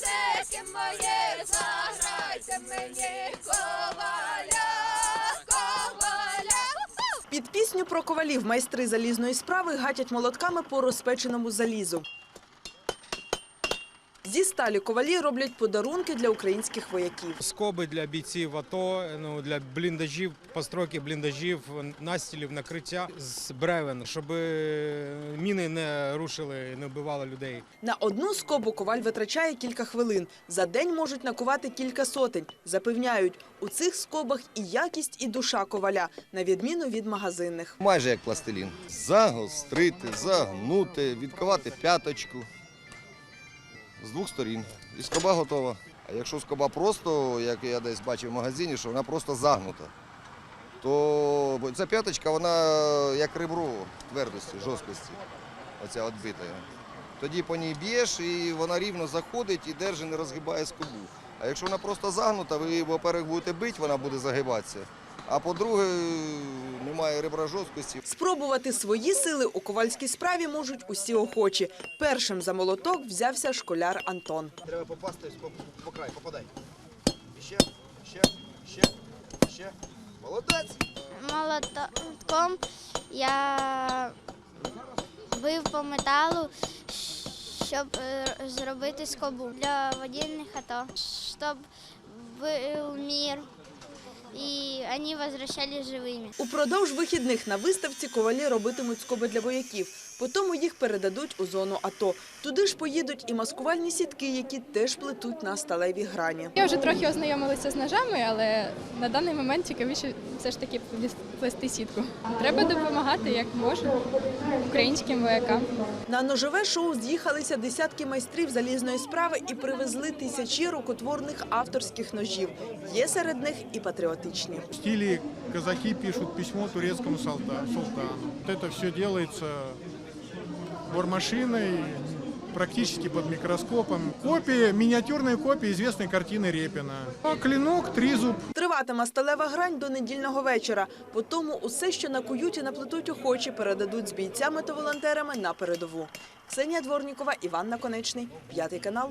серце моє, заграйте мені коваля, коваля. Під пісню про ковалів майстри залізної справи гатять молотками по розпеченому залізу. Зі сталі ковалі роблять подарунки для українських вояків. Скоби для бійців АТО, ну для бліндажів, постройки бліндажів, настілів, накриття з бревен, щоб е, міни не рушили, не вбивали людей. На одну скобу коваль витрачає кілька хвилин. За день можуть накувати кілька сотень. Запевняють, у цих скобах і якість, і душа коваля, на відміну від магазинних. Майже як пластилін. Загострити, загнути, відковати п'яточку з двох сторін. І скоба готова. А якщо скоба просто, як я десь бачив в магазині, що вона просто загнута, то ця п'яточка, вона як ребро твердості, жорсткості, оця відбита. Тоді по ній б'єш і вона рівно заходить і держить, не розгибає скобу. А якщо вона просто загнута, ви, во-первых, будете бити, вона буде загибатися. А по-друге, немає ребра жорсткості. Спробувати свої сили у ковальській справі можуть усі охочі. Першим за молоток взявся школяр Антон. Треба попасти по, по край, попадай. Ще, ще, ще, ще. Молодець! молотком я бив по металу, щоб е, зробити скобу для воєнних АТО, щоб був мир і вони возвращались живими. Упродовж вихідних на виставці ковалі робитимуть скоби для вояків. Потім їх передадуть у зону АТО. Туди ж поїдуть і маскувальні сітки, які теж плетуть на сталевій грані. Я вже трохи ознайомилася з ножами, але на даний момент цікавіше все ж таки плести сітку. Треба допомагати як можу українським воякам. На ножове шоу з'їхалися десятки майстрів залізної справи і привезли тисячі рукотворних авторських ножів. Є серед них і патріотичні. Стиле казаки пишут письмо турецкому султану. Вот это все делается бормашиной, практически под микроскопом. Копия, миниатюрная копия известной картины Репина. А клинок, тризуб, Триватиме сталева грань до недільного вечора. По тому усе, що накують і наплетуть охочі, передадуть з бійцями та волонтерами на передову. Ксенія Дворнікова, Іван Наконечний, п'ятий канал.